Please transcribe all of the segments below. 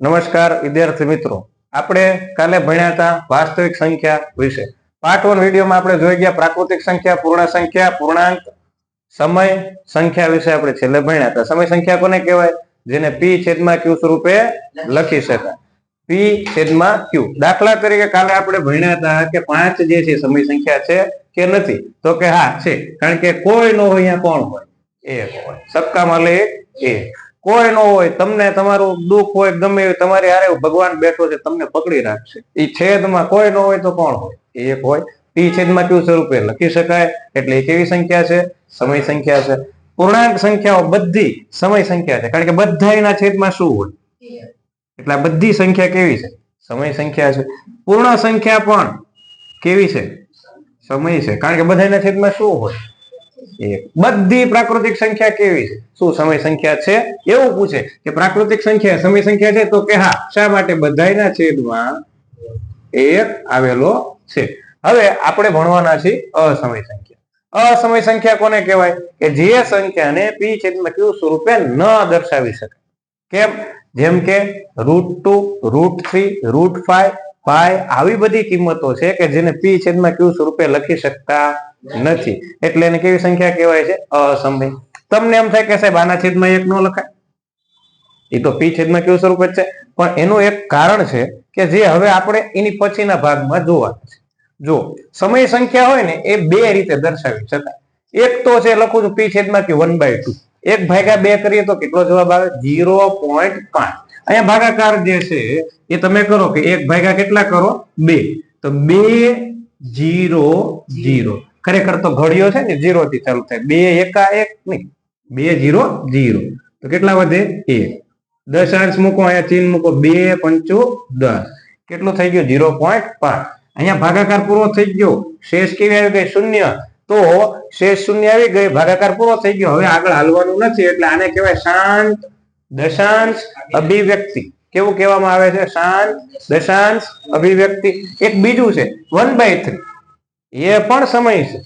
નમસ્કાર, વિદ્યાર્થી મિત્રો. આપણે કાલે ભણ્યા હતા વાસ્તવિક સંખ્યા વિશે. પાર્ટ વન વિડીયોમાં આપણે જોઈ ગયા પ્રાકૃતિક સંખ્યા, પૂર્ણ સંખ્યા, પૂર્ણાંક, સમય સંખ્યા વિશે આપણે છેલ્લે ભણ્યા હતા. સમય સંખ્યા કોને કહેવાય? જેને પી છેદમાં ક્યુ સ્વરૂપે લખી શકાય. પી છેદમાં ક્યુ દાખલા તરીકે કાલે આપણે ભણ્યા હતા કે પાંચ જે છે સમય સંખ્યા છે કે નથી? તો કે હા, છે. કારણ કે કોઈ નો હોય, અહીંયા કોણ હોય? એક હોય. સબકા લે એક. કોઈ ન હોય, તમને તમારું દુઃખ હોય, ગમે તમારી હારે ભગવાન બેઠો છે, તમને પકડી રાખશે એ છેદમાં કોઈ ન હોય તો કોણ હોય? એ એક હોય. ટી છેદમાં કયું સ્વરૂપે લખી શકાય. એટલે એ કેવી સંખ્યા છે? સમય સંખ્યા છે. પૂર્ણાંક સંખ્યાઓ બધી સમય સંખ્યા છે. કારણ કે બધા એના છેદમાં શું હોય? એટલે આ બધી સંખ્યા કેવી છે? સમય સંખ્યા છે. પૂર્ણ સંખ્યા પણ કેવી છે? સમય છે. કારણ કે બધાયના છેદમાં શું હોય? એક બધી પ્રાકૃતિક સંખ્યા કેવી છે? શું સમય સંખ્યા છે? એવું પૂછે કે પ્રાકૃતિક સંખ્યા સમય સંખ્યા છે? તો કે હા, શા માટે બધાયના છેદમાં એક આવેલો છે? હવે આપણે ભણવાના છીએ અસમય સંખ્યા. અસમય સંખ્યા કોને કહેવાય? કે જે સંખ્યાને પી છેદમાં ક્યુ સ્વરૂપે ન દર્શાવી શકાય. કેમ? જેમ કે root two root three root five pi આવી બધી કિંમતો છે કે જેને પી છેદમાં ક્યુ સ્વરૂપે લખી શકતા નથી. એટલે એને કેવી સંખ્યા કહેવાય છે? અસમય તમને એમ થાય કે સાહેબ, આના છેદમાં એક નો લખાય? એ તો પી છેદમાં કેવું સ્વરૂપ જ છે. પણ એનું એક કારણ છે કે જે હવે આપણે એની પછીના ભાગમાં જોવાનું છે. જો, સમય સંખ્યા હોય ને, એ બે રીતે દર્શાવી શકાય. એક તો છે, લખું છું પી છેદમાં કે વન બાય ટુ એક ભાગ્યા બે કરીએ તો કેટલો જવાબ આવે? જીરો પોઈન્ટ પાંચ. અહીંયા ભાગાકાર જે છે, એ તમે કરો કે એક ભાગ્યા કેટલા કરો? બે. તો બે જીરો જીરો. ખરેખર તો ઘડિયો છે ને જીરો થી ચાલુ થાય. બે એકા એક નહીં, બે જીરો જીરો. તો કેટલા વધે? એક. દસ અંશ મૂકો, અહીંયા ચીન મૂકો. બે પંચો દસ. કેટલો થઈ ગયો? જીરો પોઈન્ટ પાંચ. અહીંયા ભાગાકાર પૂરો થઈ ગયો. શેષ કેવી આવી ગઈ? શૂન્ય. તો શેષ શૂન્ય આવી ગઈ. ભાગાકાર પૂરો થઈ ગયો. હવે આગળ હાલવાનું નથી, એટલે આને કહેવાય શાંત દશાંશ અભિવ્યક્તિ. કેવું કહેવામાં આવે છે? શાંત, દશાંશ અભિવ્યક્તિ. એક બીજું છે વન બાય થ્રી એ પણ સમય છે.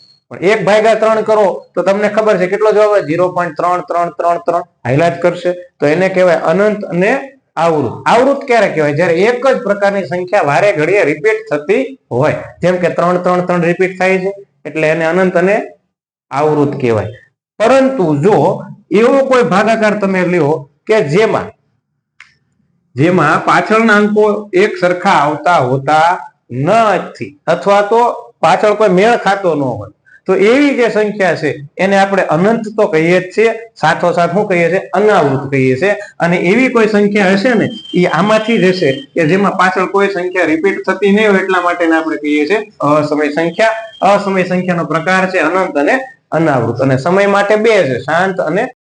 એક ભાગ્યા ત્રણ કરો તો તમને ખબર છે કેટલો જવાબ આવે? ઝીરો પોઈન્ટ ત્રણ ત્રણ ત્રણ ત્રણ. હાઇલાઇટ કરશે. તો એને કહેવાય અનંત અને આવૃત. આવૃત ક્યારે કહેવાય? જ્યારે એક જ પ્રકારની સંખ્યા વારે ઘડીએ રિપીટ થતી હોય. જેમ કે ત્રણ ત્રણ ત્રણ રિપીટ થાય છે, એટલે એને અનંત અને આવૃત કહેવાય. પરંતુ જો એવો કોઈ ભાગાકાર તમે લ્યો કે જેમાં? જેમાં પાછળના અંકો એક સરખા આવતા હોતા નથી. અથવા તો પાછળ કોઈ મેળ ખાતો ન હોય. તો એવી જે સંખ્યા છે, એને આપણે અનંત તો કહીએ જ છીએ, સાથોસાથ શું કહીએ છીએ? અનાવૃત કહીએ છીએ. અને એવી કોઈ સંખ્યા હશે ને, એ આમાંથી જ હશે કે જેમાં પાછળ કોઈ સંખ્યા રિપીટ થતી નહીં હોય એટલા માટે આપણે કહીએ છીએ અસમય સંખ્યા. અસમય સંખ્યાનો પ્રકાર છે અનંત અને અનાવૃત. અને સમય માટે બે છે, શાંત અને